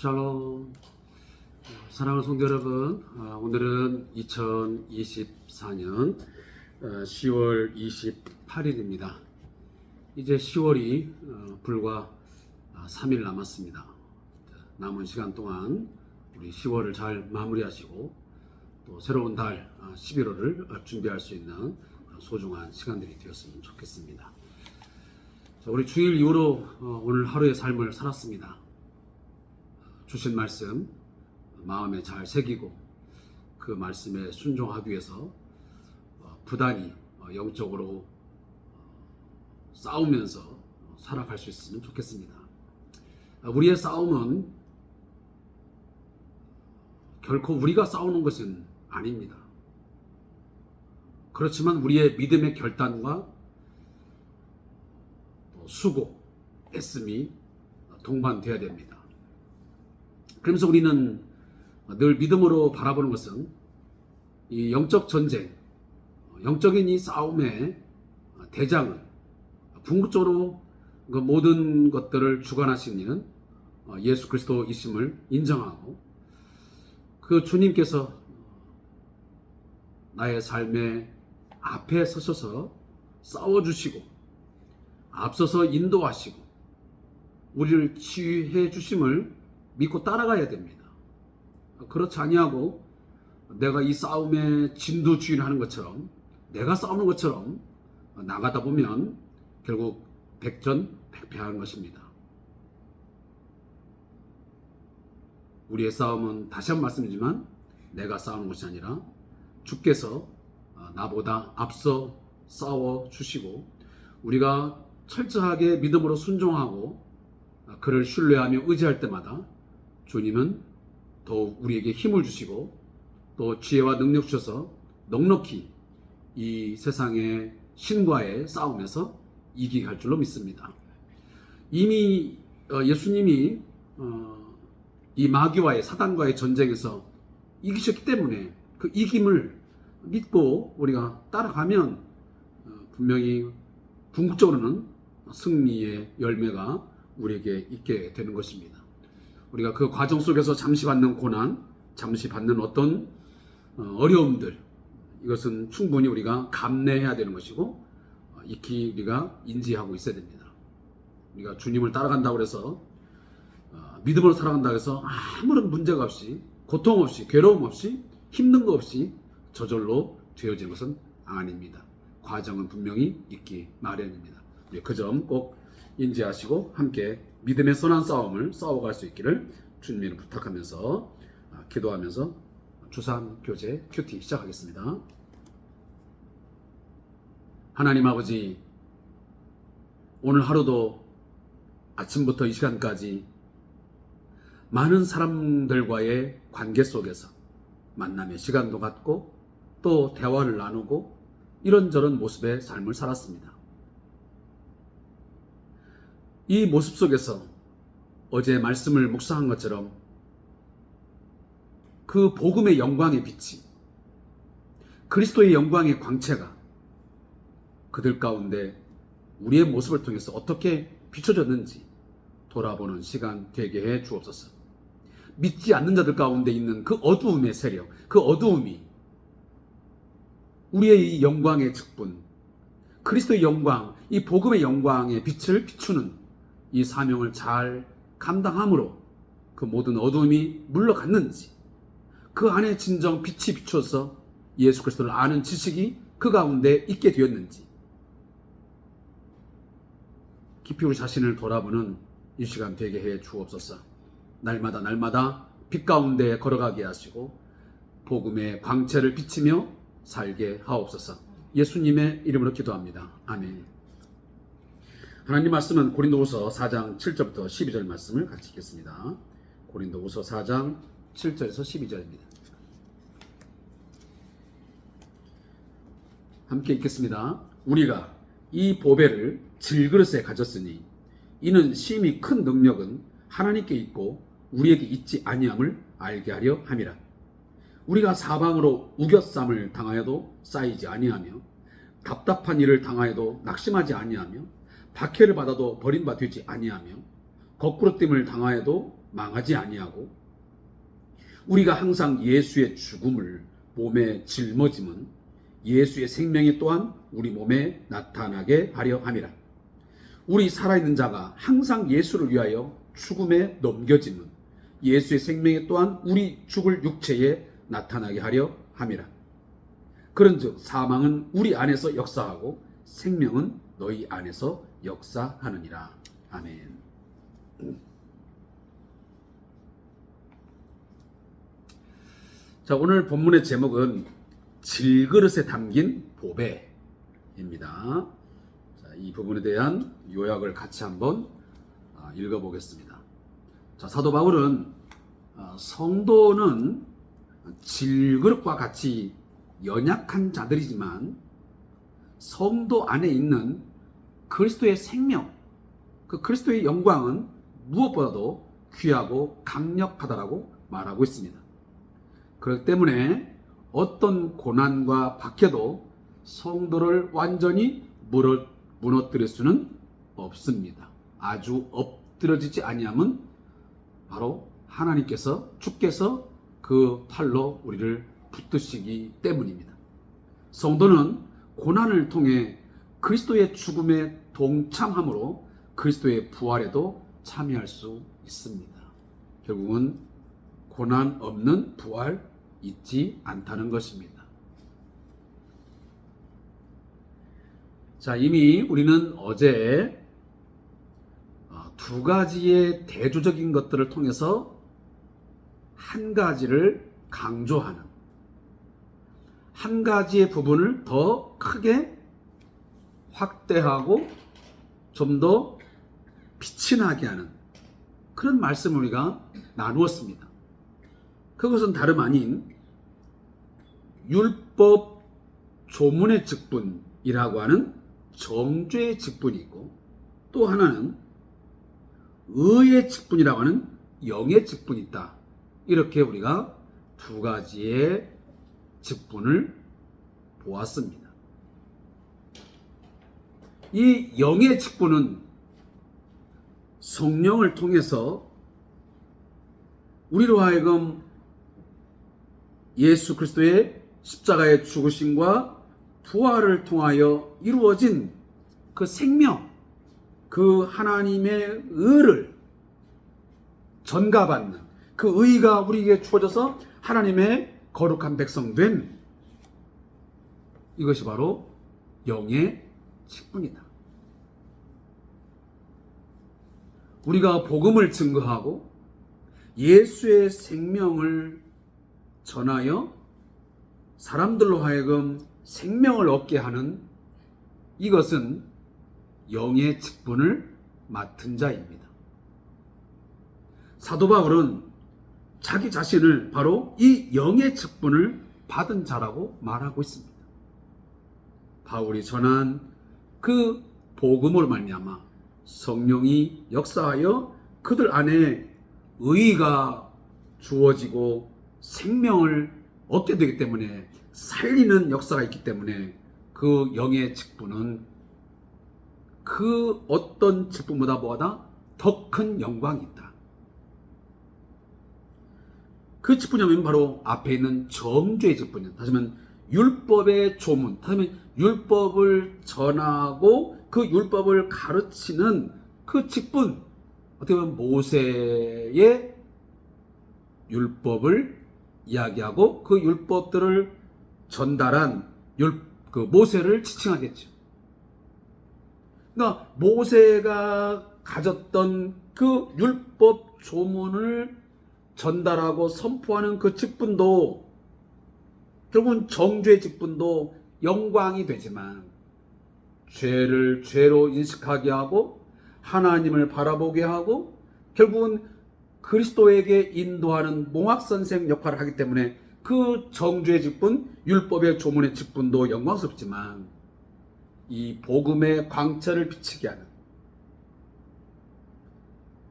샬롬. 사랑하는 성도 여러분, 아, 오늘은 2024년 10월 28일입니다. 이제 10월이 어, 불과 3일 남았습니다. 남은 시간 동안 우리 10월을 잘 마무리하시고 또 새로운 달 11월을 준비할 수 있는 소중한 시간들이 되었으면 좋겠습니다. 자, 우리 주일 이후로 어, 오늘 하루의 삶을 살았습니다. 주신 말씀 마음에 잘 새기고 그 말씀에 순종하기 위해서 어, 부단히 어, 영적으로 어, 싸우면서 살아갈 수 있으면 좋겠습니다. 아, 우리의 싸움은 결코 우리가 싸우는 것은 아닙니다. 그렇지만 우리의 믿음의 결단과 또 수고, 애씀이 동반돼야 됩니다. 그러면서 우리는 늘 믿음으로 바라보는 것은 이 영적 전쟁, 영적인 이 싸움의 대장은 궁극적으로 그 모든 것들을 주관하신 이는 예수 그리스도이심을 인정하고 그 주님께서 나의 삶의 앞에 서셔서 싸워주시고 앞서서 인도하시고 우리를 치유해 주심을 믿고 따라가야 됩니다. 그렇지 아니하고 내가 이 싸움의 진두주의를 하는 것처럼 내가 싸우는 것처럼 나가다 보면 결국 백전백패하는 것입니다. 우리의 싸움은 다시 한번 말씀이지만 내가 싸우는 것이 아니라 주께서 나보다 앞서 싸워 주시고 우리가 철저하게 믿음으로 순종하고 그를 신뢰하며 의지할 때마다 주님은 더욱 우리에게 힘을 주시고 또 지혜와 능력 주셔서 넉넉히 이 세상의 신과의 싸움에서 이기게 할 줄로 믿습니다. 이미 어, 예수님이 어, 이 마귀와의 사단과의 전쟁에서 이기셨기 때문에 그 이김을 믿고 우리가 따라가면 어, 분명히 궁극적으로는 승리의 열매가 우리에게 있게 되는 것입니다. 우리가 그 과정 속에서 잠시 받는 고난, 잠시 받는 어떤 어려움들, 이것은 충분히 우리가 감내해야 되는 것이고, 익히 우리가 인지하고 있어야 됩니다. 우리가 주님을 따라간다고 해서, 믿음으로 살아간다고 해서 아무런 문제가 없이, 고통 없이, 괴로움 없이, 힘든 거 없이 저절로 되어지는 것은 아닙니다. 과정은 분명히 있기 마련입니다. 그 점 꼭 인지하시고 함께 믿음의 선한 싸움을 싸워갈 수 있기를 주님을 부탁하면서 아, 기도하면서 주산 교제 큐티 시작하겠습니다. 하나님 아버지 오늘 하루도 아침부터 이 시간까지 많은 사람들과의 관계 속에서 만남의 시간도 갖고 또 대화를 나누고 이런저런 모습의 삶을 살았습니다. 이 모습 속에서 어제 말씀을 묵상한 것처럼 그 복음의 영광의 빛이 그리스도의 영광의 광채가 그들 가운데 우리의 모습을 통해서 어떻게 비춰졌는지 돌아보는 시간 되게 해 주옵소서. 믿지 않는 자들 가운데 있는 그 어두움의 세력, 그 어두움이 우리의 이 영광의 직분, 그리스도의 영광, 이 복음의 영광의 빛을 비추는 이 사명을 잘 감당함으로 그 모든 어둠이 물러갔는지 그 안에 진정 빛이 비춰서 예수 그리스도를 아는 지식이 그 가운데 있게 되었는지 깊이 우리 자신을 돌아보는 이 시간 되게 해 주옵소서. 날마다 날마다 빛 가운데 걸어가게 하시고 복음의 광채를 비치며 살게 하옵소서. 예수님의 이름으로 기도합니다. 아멘. 하나님 말씀은 고린도후서 4장 7절부터 12절 말씀을 같이 읽겠습니다. 고린도후서 4장 7절에서 12절입니다. 함께 읽겠습니다. 우리가 이 보배를 질그릇에 가졌으니 이는 심히 큰 능력은 하나님께 있고 우리에게 있지 아니함을 알게 하려 함이라. 우리가 사방으로 우겨쌈을 당하여도 쌓이지 아니하며 답답한 일을 당하여도 낙심하지 아니하며 박해를 받아도 버림받지 아니하며 거꾸로 뜸을 당하여도 망하지 아니하고 우리가 항상 예수의 죽음을 몸에 짊어짐은 예수의 생명이 또한 우리 몸에 나타나게 하려 함이라. 우리 살아있는 자가 항상 예수를 위하여 죽음에 넘겨짐은 예수의 생명이 또한 우리 죽을 육체에 나타나게 하려 함이라. 그런즉 사망은 우리 안에서 역사하고 생명은 너희 안에서 역사하느니라. 아멘. 자, 오늘 본문의 제목은 질그릇에 담긴 보배입니다. 자, 이 부분에 대한 요약을 같이 한번 아, 읽어보겠습니다. 자, 사도 바울은 아, 성도는 질그릇과 같이 연약한 자들이지만 성도 안에 있는 그리스도의 생명, 그 그리스도의 영광은 무엇보다도 귀하고 강력하다라고 말하고 있습니다. 그렇기 때문에 어떤 고난과 박해도 성도를 완전히 무너- 무너뜨릴 수는 없습니다. 아주 엎드러지지 아니함은 바로 하나님께서 주께서 그 팔로 우리를 붙드시기 때문입니다. 성도는 고난을 통해 그리스도의 죽음에 동참함으로 그리스도의 부활에도 참여할 수 있습니다. 결국은 고난 없는 부활 있지 않다는 것입니다. 자, 이미 우리는 어제 어, 두 가지의 대조적인 것들을 통해서 한 가지를 강조하는 한 가지의 부분을 더 크게 확대하고 좀 더 빛이 나게 하는 그런 말씀을 우리가 나누었습니다. 그것은 다름 아닌 율법 조문의 직분이라고 하는 정죄의 직분이 있고 또 하나는 의의 직분이라고 하는 영의 직분이 있다. 이렇게 우리가 두 가지의 직분을 보았습니다. 이 영의 직분은 성령을 통해서 우리로 하여금 예수 그리스도의 십자가의 죽으심과 부활을 통하여 이루어진 그 생명, 그 하나님의 의를 전가받는 그 의가 우리에게 주어져서 하나님의 거룩한 백성 된 이것이 바로 영의 직분이다. 우리가 복음을 증거하고 예수의 생명을 전하여 사람들로 하여금 생명을 얻게 하는 이것은 영의 직분을 맡은 자입니다. 사도 바울은 자기 자신을 바로 이 영의 직분을 받은 자라고 말하고 있습니다. 바울이 전한 그 복음으로 말미암아 성령이 역사하여 그들 안에 의가 주어지고 생명을 얻게 되기 때문에 살리는 역사가 있기 때문에 그 영의 직분은 그 어떤 직분보다 뭐하다 더 큰 영광이 있다. 그 직분이면 바로 앞에 있는 정죄의 직분이다. 다시 말하면 율법의 조문, 말하면 율법을 전하고 그 율법을 가르치는 그 직분, 어떻게 보면 모세의 율법을 이야기하고 그 율법들을 전달한 율, 그 모세를 지칭하겠죠. 그러니까 모세가 가졌던 그 율법 조문을 전달하고 선포하는 그 직분도 결국은 정죄의 직분도 영광이 되지만 죄를 죄로 인식하게 하고 하나님을 바라보게 하고 결국은 그리스도에게 인도하는 몽학 선생 역할을 하기 때문에 그 정죄의 직분, 율법의 조문의 직분도 영광스럽지만 이 복음의 광채를 비치게 하는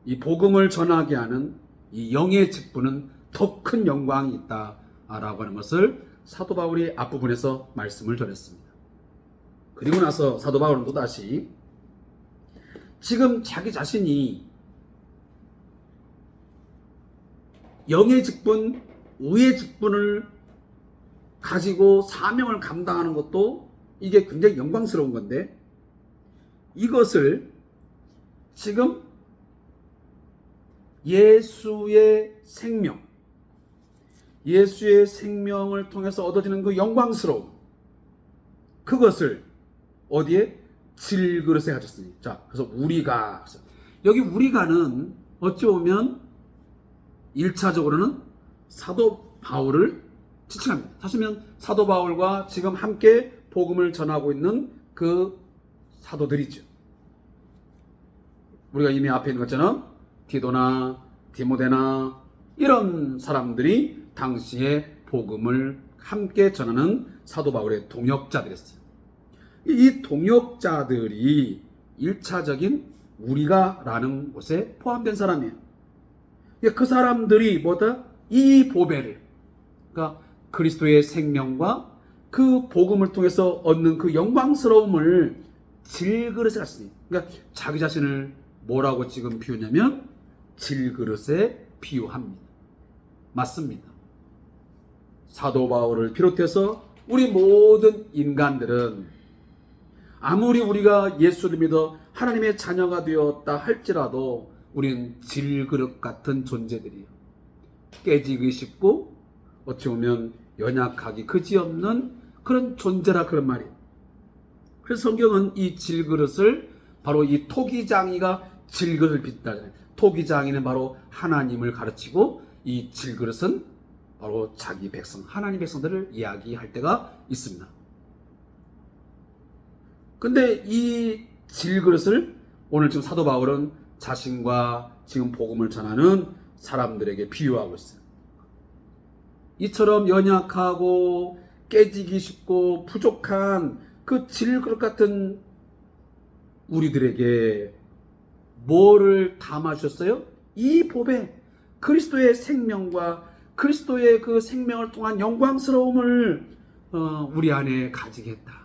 이 복음을 전하게 하는 이 영의 직분은 더 큰 영광이 있다라고 하는 것을 사도 바울이 앞부분에서 말씀을 전했습니다. 그리고 나서 사도 바울은 또다시 지금 자기 자신이 영의 직분, 우의 직분을 가지고 사명을 감당하는 것도 이게 굉장히 영광스러운 건데 이것을 지금 예수의 생명, 예수의 생명을 통해서 얻어지는 그 영광스러움, 그것을 어디에 질그릇에 가졌으니. 자, 그래서 우리가 여기 우리가는 어찌 보면 1차적으로는 사도 바울을 지칭합니다. 사실은 사도 바울과 지금 함께 복음을 전하고 있는 그 사도들이죠. 우리가 이미 앞에 있는 것처럼 디도나 디모데나 이런 사람들이 당시에 복음을 함께 전하는 사도 바울의 동역자들이었어요. 이 동역자들이 1차적인 우리가 라는 곳에 포함된 사람이에요. 그 사람들이 뭐다? 이 보배를, 그러니까 그리스도의 생명과 그 복음을 통해서 얻는 그 영광스러움을 질그릇에 갔으니, 그러니까 자기 자신을 뭐라고 지금 비우냐면 질그릇에 비유합니다. 맞습니다. 사도 바울을 비롯해서 우리 모든 인간들은 아무리 우리가 예수를 믿어 하나님의 자녀가 되었다 할지라도 우리는 질그릇 같은 존재들이에요. 깨지기 쉽고 어찌 보면 연약하기 그지없는 그런 존재라 그런 말이에요. 그래서 성경은 이 질그릇을 바로 이 토기장이가 질그릇을 빚다잖아요. 토기장이는 바로 하나님을 가르치고 이 질그릇은 바로 자기 백성, 하나님 백성들을 이야기할 때가 있습니다. 근데 이 질그릇을 오늘 지금 사도 바울은 자신과 지금 복음을 전하는 사람들에게 비유하고 있어요. 이처럼 연약하고 깨지기 쉽고 부족한 그 질그릇 같은 우리들에게 뭐를 담아주셨어요? 이 법에 그리스도의 생명과 그리스도의 그 생명을 통한 영광스러움을 어, 우리 안에 가지게 했다.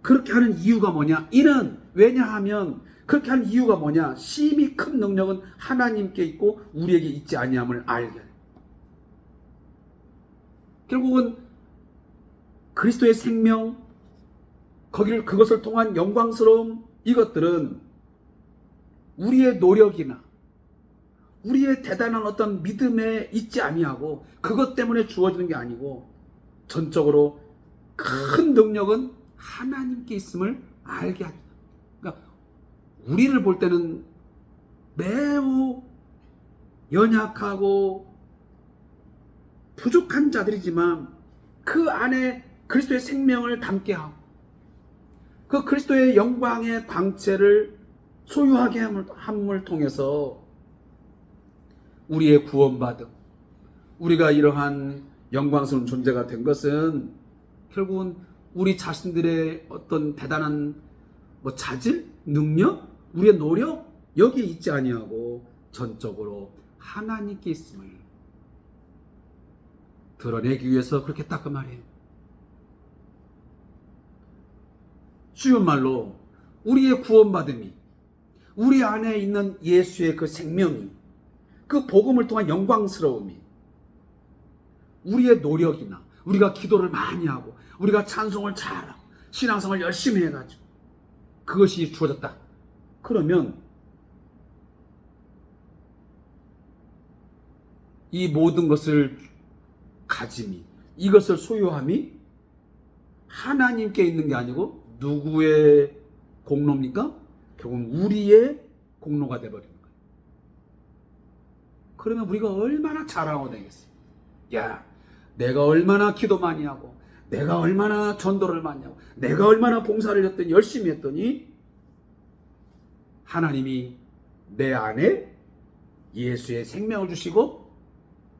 그렇게 하는 이유가 뭐냐? 이는 왜냐하면 그렇게 하는 이유가 뭐냐? 심히 큰 능력은 하나님께 있고 우리에게 있지 아니함을 알게. 결국은 그리스도의 생명 거기를 그것을 통한 영광스러움 이것들은 우리의 노력이나 우리의 대단한 어떤 믿음에 있지 아니하고 그것 때문에 주어지는 게 아니고 전적으로 큰 능력은 하나님께 있음을 알게 합니다. 그러니까 우리를 볼 때는 매우 연약하고 부족한 자들이지만 그 안에 그리스도의 생명을 담게 하고 그 그리스도의 영광의 광채를 소유하게 함을, 함을 통해서 우리의 구원받음, 우리가 이러한 영광스러운 존재가 된 것은 결국은 우리 자신들의 어떤 대단한 뭐 자질, 능력, 우리의 노력 여기에 있지 아니하고 전적으로 하나님께 있음을 드러내기 위해서 그렇게 딱그 말이에요. 쉬운 말로 우리의 구원받음이 우리 안에 있는 예수의 그 생명이 그 복음을 통한 영광스러움이 우리의 노력이나 우리가 기도를 많이 하고 우리가 찬송을 잘하고 신앙생활 열심히 해가지고 그것이 주어졌다. 그러면 이 모든 것을 가짐이 이것을 소유함이 하나님께 있는 게 아니고 누구의 공로입니까? 결국은 우리의 공로가 거예요. 그러면 우리가 얼마나 자랑하고 되겠어요? 야, 내가 얼마나 기도 많이 하고, 내가 얼마나 전도를 많이 하고, 내가 얼마나 봉사를 했더니, 열심히 했더니, 하나님이 내 안에 예수의 생명을 주시고,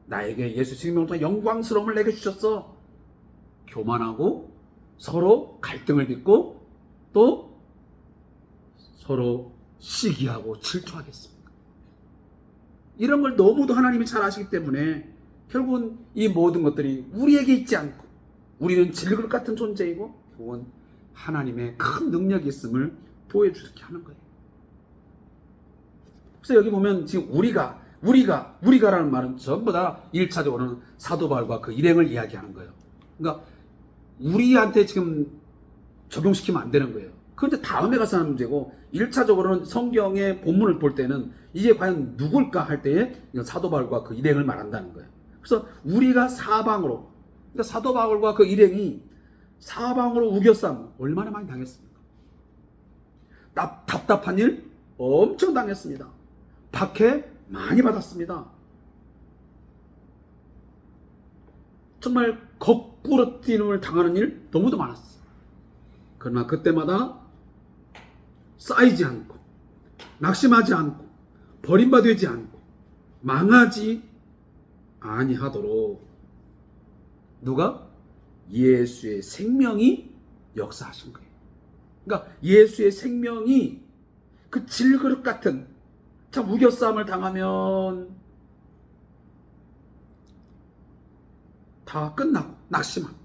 나에게 예수 생명을 통해 영광스러움을 내게 주셨어. 교만하고, 서로 갈등을 빚고, 또 서로 시기하고 질투하겠습니까? 이런 걸 너무도 하나님이 잘 아시기 때문에 결국은 이 모든 것들이 우리에게 있지 않고 우리는 질그릇 같은 존재이고 결국은 하나님의 큰 능력이 있음을 보여주게 하는 거예요. 그래서 여기 보면 지금 우리가 우리가 우리가라는 말은 전부 다 1차적으로는 사도 바울과 그 일행을 이야기하는 거예요. 그러니까 우리한테 지금 적용시키면 안 되는 거예요. 그런데 다음에 가서 하는 문제고 1차적으로는 성경의 본문을 볼 때는 이게 과연 누굴까 할 때에 사도 바울과 그 일행을 말한다는 거예요. 그래서 우리가 사방으로 그러니까 사도 바울과 그 일행이 사방으로 우겨싸움 얼마나 많이 당했습니까? 답, 답답한 일 엄청 당했습니다. 박해 많이 받았습니다. 정말 거꾸러뜨림을 당하는 일 너무도 많았어요. 그러나 그때마다 쌓이지 않고 낙심하지 않고 버림받지 않고 망하지 아니하도록 누가? 예수의 생명이 역사하신 거예요. 그러니까 예수의 생명이 그 질그릇 같은 참 우겨싸움을 당하면 다 끝나고 낙심하고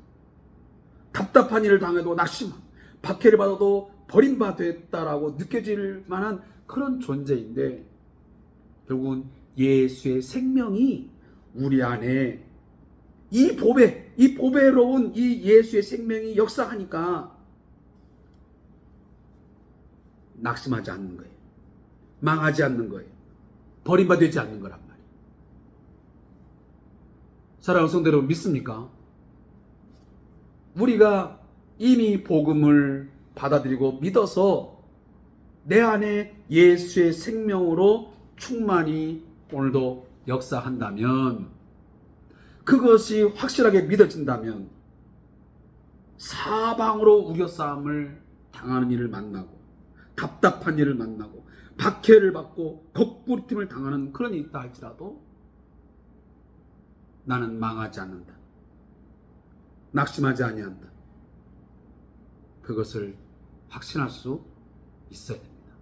답답한 일을 당해도 낙심하고 박해를 받아도 버림받았다라고 느껴질 만한 그런 존재인데 결국은 예수의 생명이 우리 안에 이 보배, 이 보배로운 이 예수의 생명이 역사하니까 낙심하지 않는 거예요. 망하지 않는 거예요. 버림받지 않는 거란 말이에요. 사랑하는 성도 여러분 믿습니까? 우리가 이미 복음을 받아들이고 믿어서 내 안에 예수의 생명으로 충만히 오늘도 역사한다면 그것이 확실하게 믿어진다면 사방으로 우겨싸움을 당하는 일을 만나고 답답한 일을 만나고 박해를 받고 거꾸리팀을 당하는 그런 일이 있다 할지라도 나는 망하지 않는다. 낙심하지 아니한다. 그것을 확신할 수 있어야 됩니다.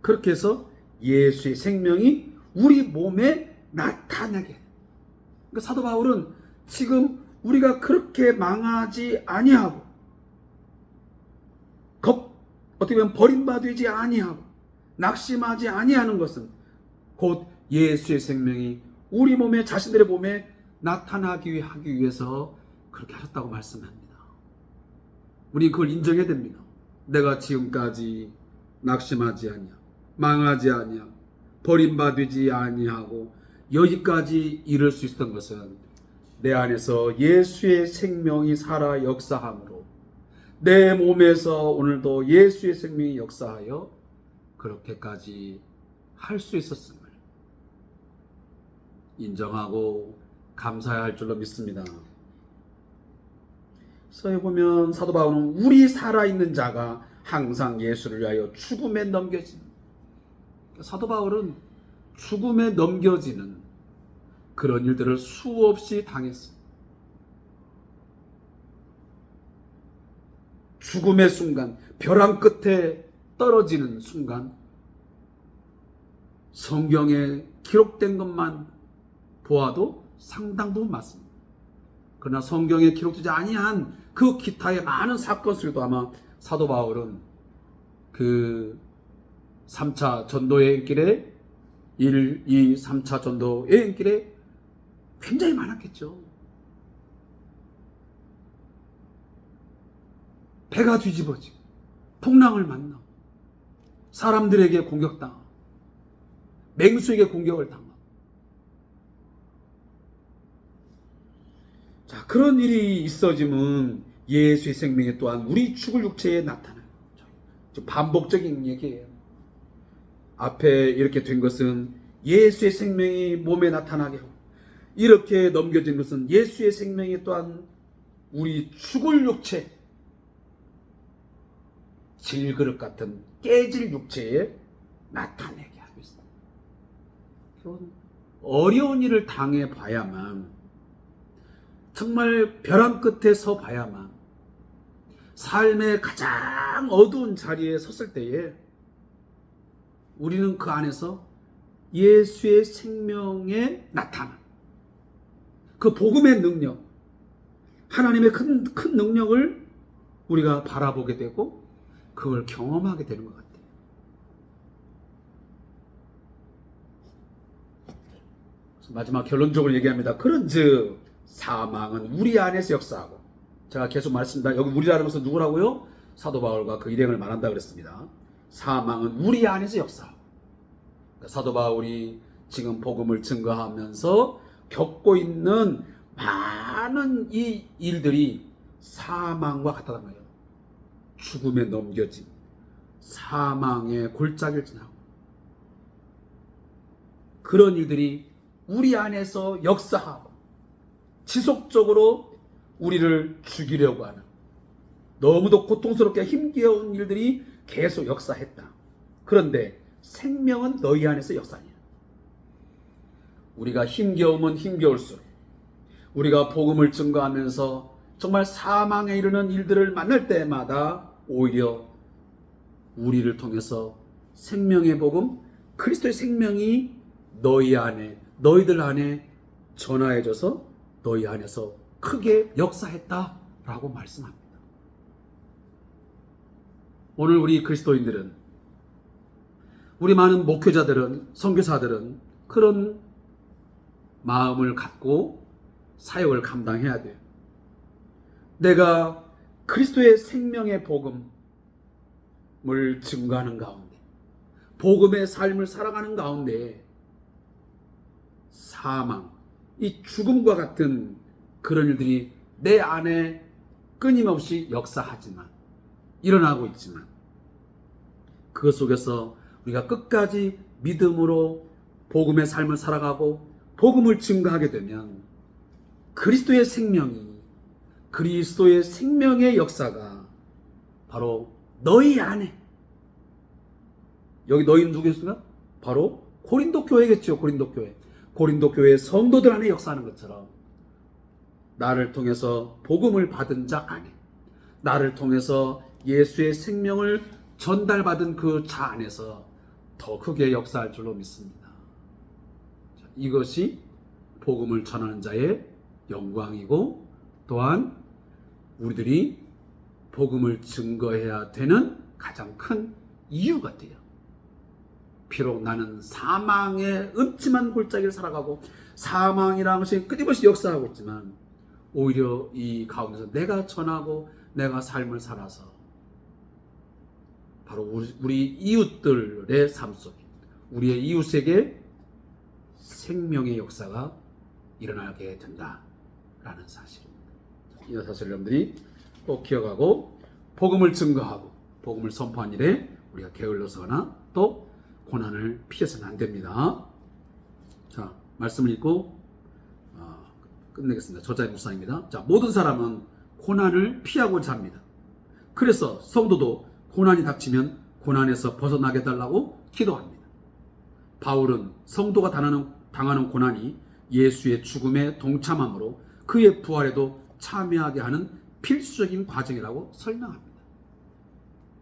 그렇게 해서 예수의 생명이 우리 몸에 나타나게. 그러니까 사도 바울은 지금 우리가 그렇게 망하지 아니하고 겁 어떻게 보면 버림받지 아니하고 낙심하지 아니하는 것은 곧 예수의 생명이 우리 몸에 자신들의 몸에 나타나기 하기 위해서 그렇게 하셨다고 말씀합니다. 우리 그걸 인정해야 됩니다. 내가 지금까지 낙심하지 아니하, 망하지 아니하, 버림받지 아니하고 여기까지 이룰 수 있었던 것은 내 안에서 예수의 생명이 살아 역사함으로 내 몸에서 오늘도 예수의 생명이 역사하여 그렇게까지 할 수 있었음을 인정하고 감사해야 할 줄로 믿습니다. 서에 보면 사도 바울은 우리 살아있는 자가 항상 예수를 위하여 죽음에 넘겨진 사도 바울은 죽음에 넘겨지는 그런 일들을 수없이 당했습니다. 죽음의 순간, 벼랑 끝에 떨어지는 순간, 성경에 기록된 것만 보아도 상당 부분 맞습니다. 그러나 성경에 기록되지 아니한 그 기타의 많은 사건 속에도 아마 사도 바울은 그 3차 전도 여행길에 1, 2, 3차 전도 여행길에 굉장히 많았겠죠. 배가 뒤집어지고 풍랑을 만나 사람들에게 공격당하고 맹수에게 공격을 당하고 자 그런 일이 있어지면 예수의 생명이 또한 우리 죽을 육체에 나타나요. 반복적인 얘기예요. 앞에 이렇게 된 것은 예수의 생명이 몸에 나타나게 하고 이렇게 넘겨진 것은 예수의 생명이 또한 우리 죽을 육체 질그릇 같은 깨질 육체에 나타내게 하고 있습니다. 어려운 일을 당해 봐야만 정말 벼랑 끝에 서 봐야만 삶의 가장 어두운 자리에 섰을 때에 우리는 그 안에서 예수의 생명에 나타나 그 복음의 능력 하나님의 큰, 큰 능력을 우리가 바라보게 되고 그걸 경험하게 되는 것 같아요. 마지막 결론적으로 얘기합니다. 그런 즉 사망은 우리 안에서 역사하고 제가 계속 말씀드립니다. 여기 우리라는 것은 누구라고요? 사도 바울과 그 일행을 말한다 그랬습니다. 사망은 우리 안에서 역사하고 그러니까 사도 바울이 지금 복음을 증거하면서 겪고 있는 많은 이 일들이 사망과 같다는 거예요. 죽음에 넘겨진 사망의 골짜기를 지나고 그런 일들이 우리 안에서 역사하고 지속적으로 우리를 죽이려고 하는 너무도 고통스럽게 힘겨운 일들이 계속 역사했다. 그런데 생명은 너희 안에서 역사냐. 우리가 힘겨우면 힘겨울수록 우리가 복음을 증거하면서 정말 사망에 이르는 일들을 만날 때마다 오히려 우리를 통해서 생명의 복음, 그리스도의 생명이 너희 안에, 너희들 안에 전하여져서 너희 안에서 크게 역사했다 라고 말씀합니다. 오늘 우리 그리스도인들은 우리 많은 목회자들은 선교사들은 그런 마음을 갖고 사역을 감당해야 돼요. 내가 그리스도의 생명의 복음을 증거하는 가운데, 복음의 삶을 살아가는 가운데 사망, 이 죽음과 같은 그런 일들이 내 안에 끊임없이 역사하지만 일어나고 있지만 그 속에서 우리가 끝까지 믿음으로 복음의 삶을 살아가고 복음을 증거하게 되면 그리스도의 생명이 그리스도의 생명의 역사가 바로 너희 안에 여기 너희는 누구였습니까? 바로 고린도 교회겠죠. 고린도 교회. 고린도 교회 성도들 안에 역사하는 것처럼 나를 통해서 복음을 받은 자 안에 나를 통해서 예수의 생명을 전달받은 그 자 안에서 더 크게 역사할 줄로 믿습니다. 자, 이것이 복음을 전하는 자의 영광이고 또한 우리들이 복음을 증거해야 되는 가장 큰 이유가 돼요. 비록 나는 사망의 음침한 골짜기를 살아가고 사망이라는 것이 끊임없이 역사하고 있지만 오히려 이 가운데서 내가 전하고 내가 삶을 살아서 바로 우리, 우리 이웃들의 삶 속에 우리의 이웃에게 생명의 역사가 일어나게 된다라는 사실입니다. 이 사실 여러분들이 꼭 기억하고 복음을 증거하고 복음을 선포한 일에 우리가 게을러서거나 또 고난을 피해서는 안 됩니다. 자, 말씀을 읽고 어, 끝내겠습니다. 저자의 묵상입니다. 자, 모든 사람은 고난을 피하고자 합니다. 그래서 성도도 고난이 닥치면 고난에서 벗어나게 달라고 기도합니다. 바울은 성도가 당하는, 당하는 고난이 예수의 죽음에 동참함으로 그의 부활에도 참여하게 하는 필수적인 과정이라고 설명합니다.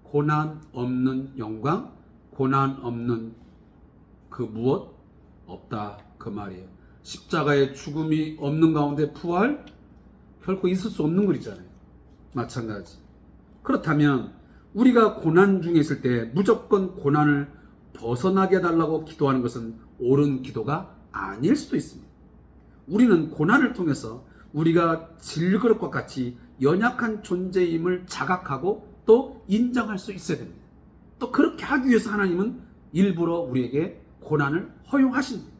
고난 없는 영광, 고난 없는 그 무엇 없다 그 말이에요. 십자가의 죽음이 없는 가운데 부활 결코 있을 수 없는 글이잖아요. 마찬가지. 그렇다면 우리가 고난 중에 있을 때 무조건 고난을 벗어나게 해달라고 기도하는 것은 옳은 기도가 아닐 수도 있습니다. 우리는 고난을 통해서 우리가 질그릇과 같이 연약한 존재임을 자각하고 또 인정할 수 있어야 됩니다. 또 그렇게 하기 위해서 하나님은 일부러 우리에게 고난을 허용하십니다.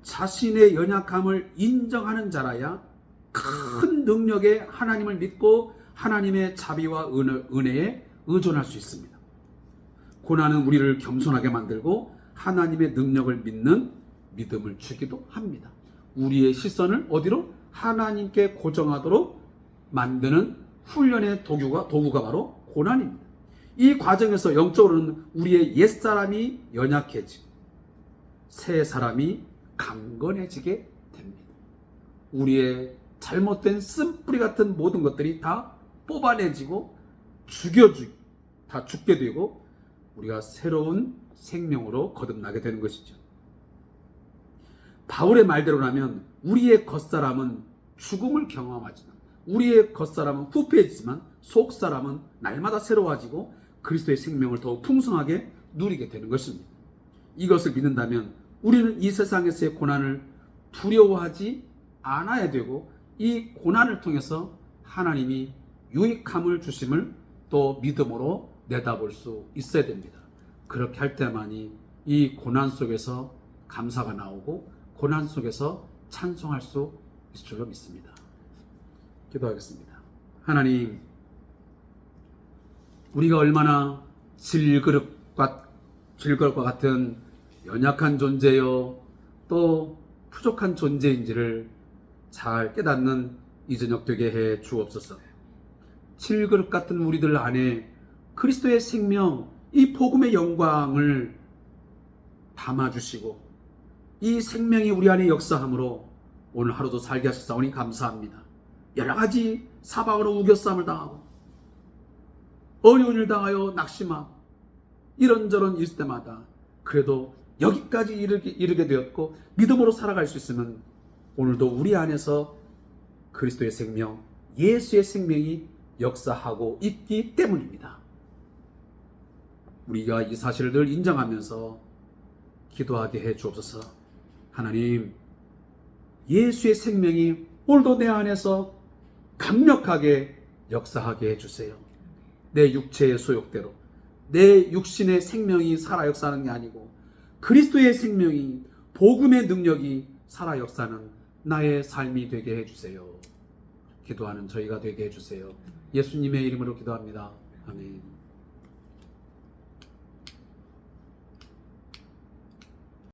자신의 연약함을 인정하는 자라야 큰 능력의 하나님을 믿고 하나님의 자비와 은혜, 에 의존할 수 있습니다. 고난은 우리를 겸손하게 만들고 하나님의 능력을 믿는 믿음을 주기도 합니다. 우리의 시선을 어디로? 하나님께 고정하도록 만드는 훈련의 도구가, 도구가 바로 고난입니다. 이 과정에서 영적으로는 우리의 옛사람이 연약해지고 새 사람이 강건해지게 됩니다. 우리의 잘못된 쓴뿌리 같은 모든 것들이 다 뽑아내지고 죽여주, 다 죽게 되고 우리가 새로운 생명으로 거듭나게 되는 것이죠. 바울의 말대로라면 우리의 겉사람은 죽음을 경험하지만 우리의 겉사람은 후패지만 속사람은 날마다 새로워지고 그리스도의 생명을 더욱 풍성하게 누리게 되는 것입니다. 이것을 믿는다면 우리는 이 세상에서의 고난을 두려워하지 않아야 되고 이 고난을 통해서 하나님이 유익함을 주심을 또 믿음으로 내다볼 수 있어야 됩니다. 그렇게 할 때만이 이 고난 속에서 감사가 나오고 고난 속에서 찬송할 수 있을 줄로 믿습니다. 기도하겠습니다. 하나님, 우리가 얼마나 질그릇과 질그릇과 같은 연약한 존재요 또 부족한 존재인지를 잘 깨닫는 이 저녁 되게 해 주옵소서. 질그릇 같은 우리들 안에 그리스도의 생명, 이 복음의 영광을 담아주시고 이 생명이 우리 안에 역사함으로 오늘 하루도 살게 하셨사오니 감사합니다. 여러 가지 사방으로 우겨쌈을 당하고 어려운 일 당하여 낙심하고 이런저런 있을 때마다 그래도 여기까지 이르게, 이르게 되었고 믿음으로 살아갈 수 있으면 오늘도 우리 안에서 그리스도의 생명, 예수의 생명이 역사하고 있기 때문입니다. 우리가 이 사실을 늘 인정하면서 기도하게 해 주옵소서. 하나님, 예수의 생명이 오늘도 내 안에서 강력하게 역사하게 해 주세요. 내 육체의 소욕대로 내 육신의 생명이 살아 역사하는 게 아니고 그리스도의 생명이 복음의 능력이 살아 역사는 나의 삶이 되게 해 주세요. 기도하는 저희가 되게 해 주세요. 예수님의 이름으로 기도합니다. 아멘.